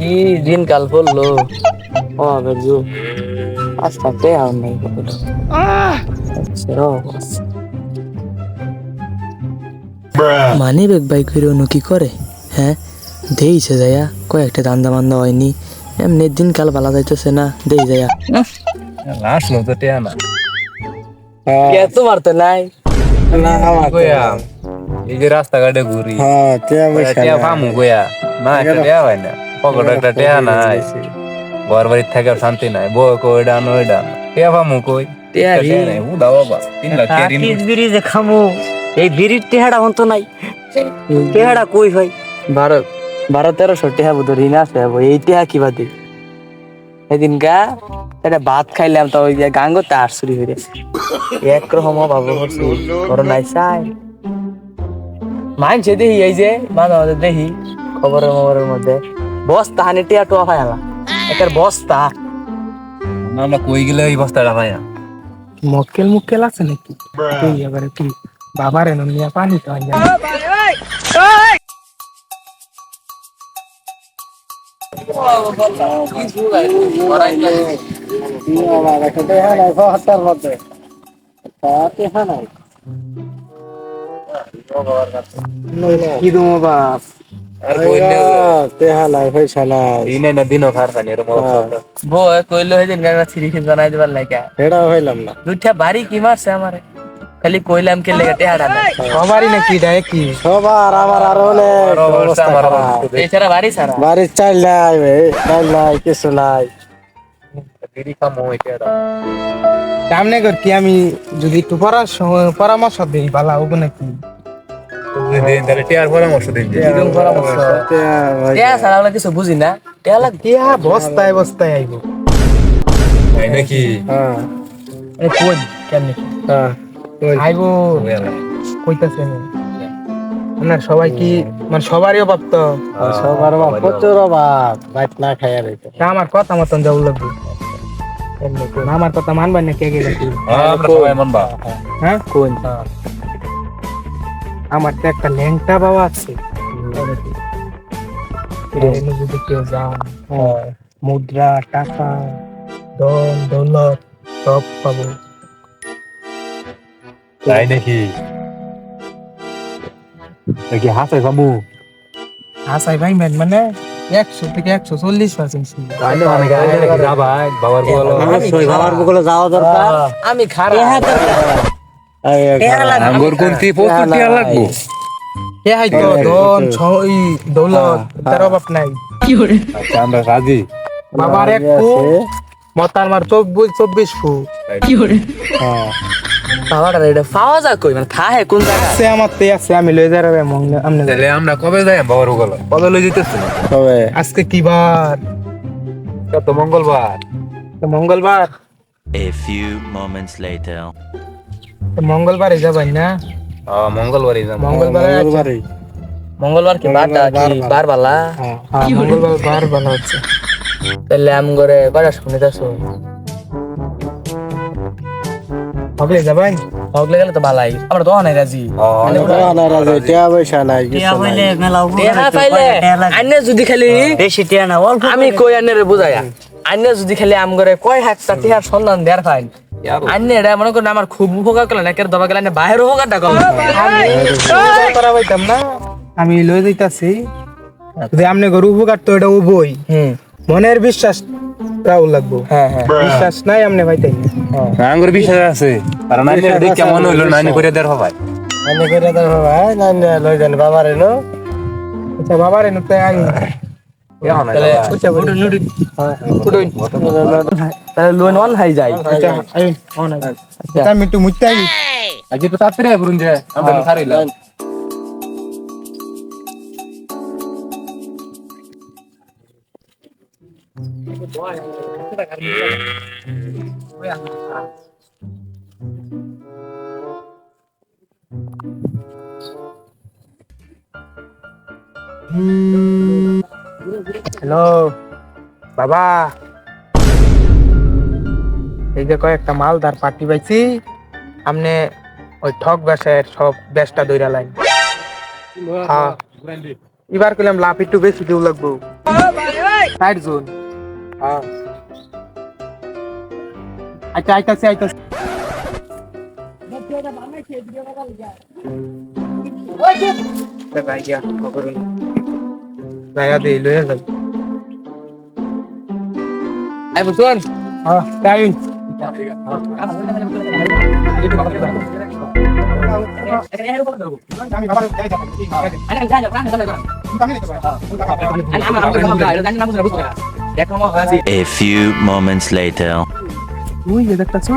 কি দিন কাল পড়ল? ও বেজু আস্তে আস্তে আর নাই কতটা। মানি বেগ বাইক করে অন্য কি করে? হ্যাঁ? দেইছে যায়া কয়েকটা দান্দা বান্দা হয়নি। এমনি দিন কাল বালা যাইতেছে না দেই যায়া। লাস্ট লো তো টিয়া না। কে তোমার তো নাই? না আমার কইয়া? এই যে রাস্তাঘাটে ঘুরি। হ্যাঁ টিয়া ফামু কইয়া। না টিয়া হয় না। পকেটে একটা টিয়া নাই। ঘর বাড়ির থেকে শান্তি নাই। বউ কই ডান ওই ডান। টিয়া ফামু কই? টিয়া নাই। উ দাও বাবা তিন লাখ টিয়া ঋণ বিড়ি যে খামু? এই বিড়ির টেহাড়া হতো নাই। টেহাড়া কই ভাই বারো বারো তেরোশো টেহা বুধ ঋণ আছে এই টেহা কি বাদে? সেদিন গা এটা ভাত খাইলাম তো ওই যে গাঙ্গো তার চুরি হয়ে একরকম ভাবো করছি বড় নাই চাই মানছে দেখি এই যে মাঝে মাঝে দেখি খবরের খবরের মধ্যে। বস্তা হানি টিয়া টোয়া খাই আলা একের বস্তা। আমরা কই গেলে এই বস্তা বস্তাটা ভাইয়া? মক্কেল মুক্কেল আছে নাকি? তুই এবারে কি বাবার এনে নিয়ে পানি মধ্যে। নাই। কি দেবো বাপ? না। না না। দুইটা বাড়ি কি মারছে আমারে? খালি কইলাম কে লেগে টেহাড়া নাই। সবারই নাকি এটা কি? সবার আমার আরও অনেক অবস্থা খারাপ। অবস্থা। বাড়ি সারা বাড়ির চাল নাই চাল নাই কিছু নাই। বিড়ি সামনে কর কি আমি যদি একটু পরামর্শ- পরামর্শ দিই বালা হব নাকি দিন তাহলে টিয়ার পরামর্শ দিন। পরামর্শ। টিয়া ছাড়া আমরা কিছু বুঝি না। টেহা লাগ বস্তায় বস্তায় আইব। তাই নাকি? হ্যাঁ, এ কোন কেমনে হ্যাঁ, আইব। কইতাছে না। সবাই কি মানে সবারই অভাব তো। সবার অভাব, প্রচুর অভাব। বাইক না খাইয়া রইতে। তা আমার কথা মতন যাও লাগবে। আমার কথা মানবেন না কে গেলে হ্যাঁ কোন আমার তো একটা ল্যাংটা বাবা আছে। যদি কেউ যান মুদ্রা টাকা ধন দৌলত সব পাবো। তাই নাকি? নাকি হাসে কামু আসাই ভাই ম্যান মানে একশো থেকে একশো চল্লিশ পার্সেন্ট বাবার বলো। বাবার যাওয়া দরকার। আমি খারাপ আঙ্গুর প্রস্তুত টিয়া লাগবো। কে হাই তো ধন ছ- এই দৌলত তার অভাব নাই। আচ্ছা আমরা রাজি। বাবার এক ফু মতার মার চব্বিশ চব্বিশ ফু। হ্যাঁ, বাবাটা এটা পাওয়া যায় কই? মানে থাহে কোন জায়গা আছে আমার তে আছে আমি লয়ে যাবে আমনে তাহলে আমরা কবে যাই? বাবার বলো কবে লই যেতেছ? তবে আজকে কি বার? কত মঙ্গলবার। তো মঙ্গলবার? A few moments later. মঙ্গলবারে যাবাই না? ও মঙ্গলবারই যাব। মঙ্গলবারে আচ্ছা। মঙ্গলবার। কি বারটা কি বার বালা হ্যাঁ, হ্যাঁ, মঙ্গলবার বার ভালো হচ্ছে। তাহলে আম করে কয়টা শুনে যাচ্ছ হবে যাবাই? হগলে গেলে তো ভালাই আমরা তো অনেক রাজি। যদি খালি বেশি টিয়া না আমি কই আনে রে বুঝায়া আইনে যদি খালি আম করে কয় হাকটা টিহার সন্ধান দেয়ার ফাইন আইনে এটা মনে করেন আমার খুব উপকার করলেন একের দবা গেলেন বাইরের উপকারটা করলেন আমি লয়ে যাইতাছি যদি আপনি গরু উপকার তো এটা উবই হুম মনের বিশ্বাস রাও লাগবো হ্যাঁ হ্যাঁ বিশ্বাস নাই আপনি পাইতাই না আঙ্গুর বিশ্বাস আছে কারণ নানি দেখ কেমন হইল নানি করে দেড় হবাই আমি করে দেব ভাই না না লই যান বাবার এনো আচ্ছা বাবার এনে তো আই তাহলে উঠুন, উঠুন। তাহলে লোন অন হাই যায় আচ্ছা আই অন আই আচ্ছা আমি যে হ্যালো বাবা। এই যে কয়েকটা মালদার পার্টি পাইছি আপনি ওই ঠক ব্যাসের সব ব্যাসটা দইরা লাইন। হ্যাঁ। এবার কইলাম লাভ একটু বেশি দেউ লাগবো। ষাট জন। হ্যাঁ। আচ্ছা আইতাছি আইতাছি। ভাই গিয়া খবর জায়গা দিয়ে লয়ে যাবে আই বুঝুন? হ্যাঁ তাই। A few moments later. তুই যে দেখতাছ?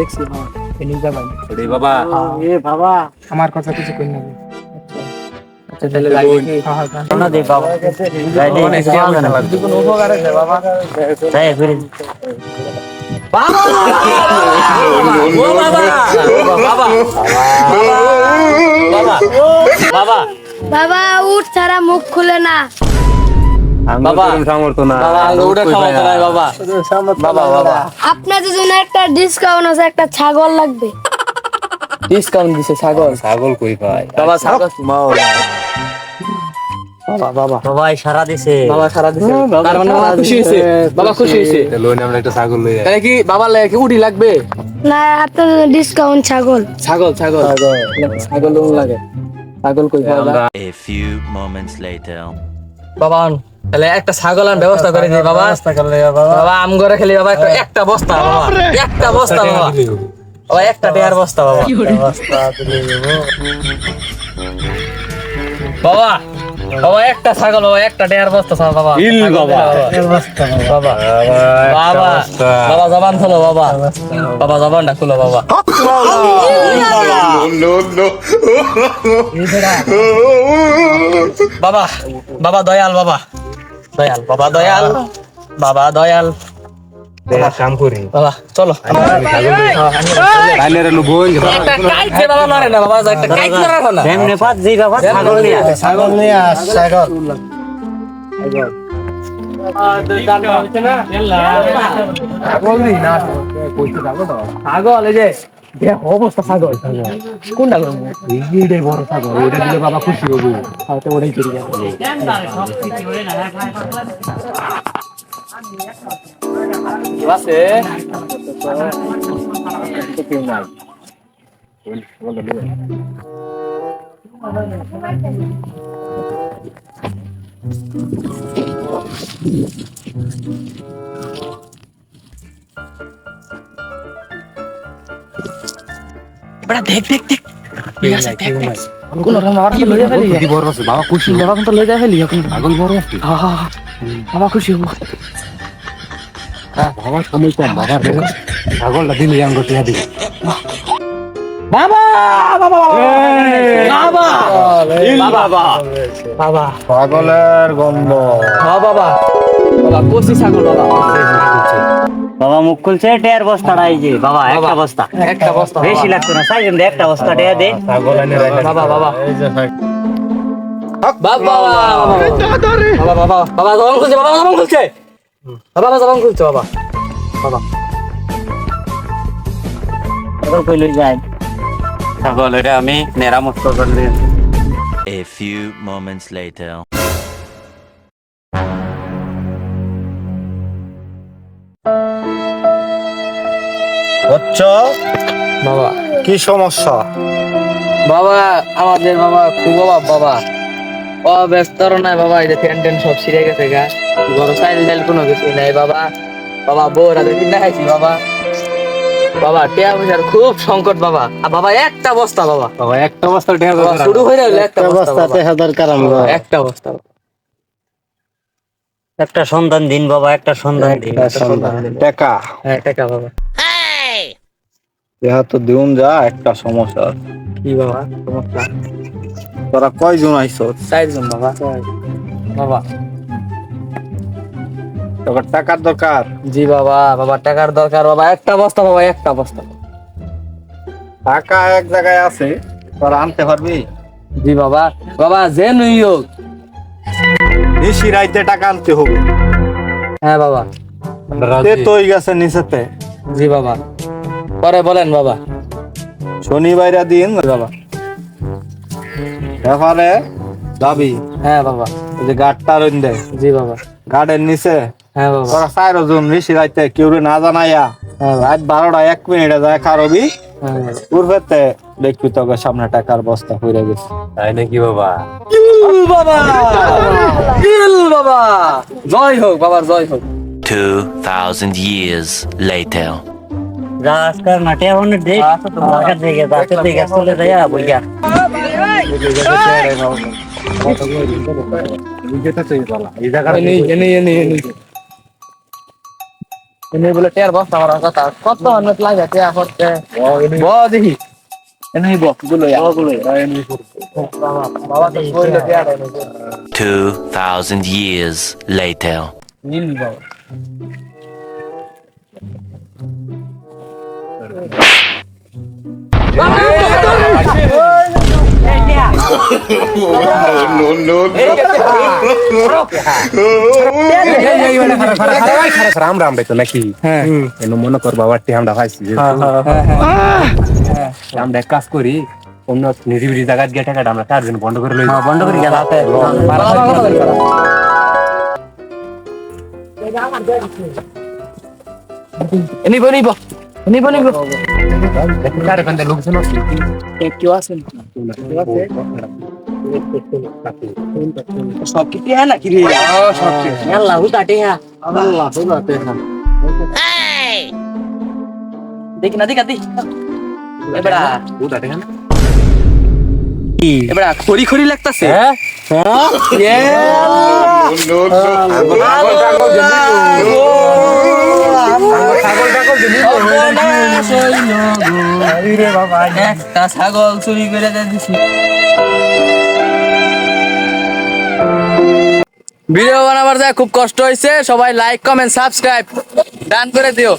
দেখছি এনে যাবাই রে বাবা। এ বাবা। আমার কথা কিছু কই না বাবা? উঠ ছাড়া মুখ খুলে না। আপনাদের জন্য একটা ডিসকাউন্ট আছে একটা ছাগল লাগবে। ডিসকাউন্ট দিছে ছাগল। ছাগল কই পায় বাবা ছাগল বাবা বাবা। বাবা সারা দিছে। বাবা সারা দিছে। তার মানে বাবা খুশি হয়েছে বাবা খুশি হয়েছে। লোন আমরা একটা ছাগল লই তাহলে কি বাবার লাগে কি উডি লাগবে? না আপনাদের ডিসকাউন্ট ছাগল। ছাগল ছাগল। ছাগল লোন লাগে। ছাগল কই পাওয়া যায়? A few moments বাবা আন। তাহলে একটা ছাগল আন ব্যবস্থা করে দিই বাবা। বাবা। আম করে খেলি বাবা। একটা একটা বস্তা বাবা। একটা বস্তা বাবা। বাবা। একটা টেয়ার বস্তা বাবা। বাবা। বাবা একটা ছাগল বাবা একটা বস্তা ছাগল বাবা। ইল বাবা। বাবা। বাবা। বাবা জবান খোলো বাবা। বাবা জবানটা খুলো বাবা। বাবা বাবা দয়াল বাবা। দয়াল বাবা দয়াল। বাবা দয়াল। কাম করি। বাবা চলো। ছাগল এই যে অবস্থা ছাগল। কোনটা করব? এইটাই বড় ছাগল ওটা দিলে বাবা খুশি হবে। ওটাই চলে যাবে আছে বড়া দেখ দেখ দেখ ঠিক আছে দেখ দেখ কোন রকম আমার তো লইয়া ফেলি কি বড় আছে বাবা খুশি বাবা কিন্তু লইয়া ফেলি এখন ছাগল বড় আছে হা হা হা। বাবা খুশি হব বাবা সময় কম বাবা ছাগলটা দিলে আঙ্গ টিয়া দিবে বাবা বাবা বাবা বাবা বাবা ছাগলের গন্ধ হ্যাঁ বাবা বাবা কষি ছাগল বাবা বাবা মুখ খুলছে টেয়ার বস্তাটা এই যে। বাবা একটা বস্তা। একটা বস্তা বেশি লাগতো না সাইজ একটা বস্তা টেয়া দে। বাবা বাবা। বাবা বাবা বাবা। বাবা বাবা জবান খুলছে বাবা বাবা জবান খুলছে বাবা। বাবা। ছাগল কই লই ছাগল এটা আমি মেরামত করলে A few moments later. হচ্ছ বাবা। কি সমস্যা? বাবা আমাদের বাবা খুব অভাব বাবা। ও ব্যস্ত নাই বাবা এই যে ফ্যান ট্যান সব ছিঁড়ে গেছে গা। চাইল টাইল কোনো কিছু নাই বাবা। বাবা বউরা দেখি না খাইছি বাবা। বাবা টিয়া পয়সার খুব সংকট বাবা। আর বাবা একটা বস্তা বাবা। বাবা একটা বস্তা টিয়া বাবা শুরু হয়ে গেল একটা বস্তা বাবা। অবস্থাতে হাজার কারাম একটা বস্তা একটা সন্ধান দিন বাবা একটা সন্ধান দিন। টাকা। হ্যাঁ টাকা বাবা। দেহা তো দিউন যা একটা সমস্যা। কি বাবা? সমস্যা? তোরা কয়জন আইছ চারজন বাবা। বাবা। তোর টাকার দরকার? জি বাবা। বাবা টাকার দরকার বাবা। একটা বস্তা বাবা একটা বস্তা। টাকা এক জায়গায় আছে তোরা আনতে পারবি? জি বাবা। বাবা যে নই হোক। নিশি রাইতে টাকা আনতে হবে। হ্যাঁ বাবা। তে তৈ গেছে নিচেতে। জি বাবা। পরে বলেন বাবা। শনিবার দিন বাবা। ব্যাপারে? যাবি হ্যাঁ বাবা। যে গাড়টা রইন দে। জি বাবা। গাড়ের নিচে? হ্যাঁ বাবা। তোরা চার জন ঋষি রাইতে কেউ না জানাইয়া রাত বারোটা এক মিনিটে যায় খারবি। হ্যাঁ পূর্বেতে দেখবি তোকে সামনে টাকার বস্তা হয়ে গেছে। তাই নাকি বাবা? বাবা! বাবা! জয় হোক বাবার জয় হোক। 2,000 years later. রাস্তার মাঠে এখন দেখ রাস্তার দিকে চলে যায় বইয়া। এনে বলে টের বস্তা আমার কথা কত অনেক লাগে টেয়া করতে ব দেখি। এনে ব গুলো গুলো বাবা তো বলল টেয়া দেয় 2,000 years later. নীল বাবা। রাম রাম রে তো নাকি মনে কর বাবার টি আমরা পাইছি যে আমরা এক কাজ করি অন্য নিরিবিলি জায়গা গিয়ে টাকাটা আমরা চারজন বন্ধ করে লই বন্ধ করে গেল নিব নিব। নিব নিব সব কি হ্যাঁ না কি রে আল্লাহ হ্যাঁ আল্লাহ হ্যাঁ দেখি না দেখা দি এবারা ওটা দেখেন এবারা খড়ি খড়ি লাগতাছে হ্যাঁ একটা ছাগল চুরি করে দিছি। ভিডিও বানাবার যায় খুব কষ্ট হয়েছে সবাই লাইক কমেন্ট সাবস্ক্রাইব ডান করে দিও।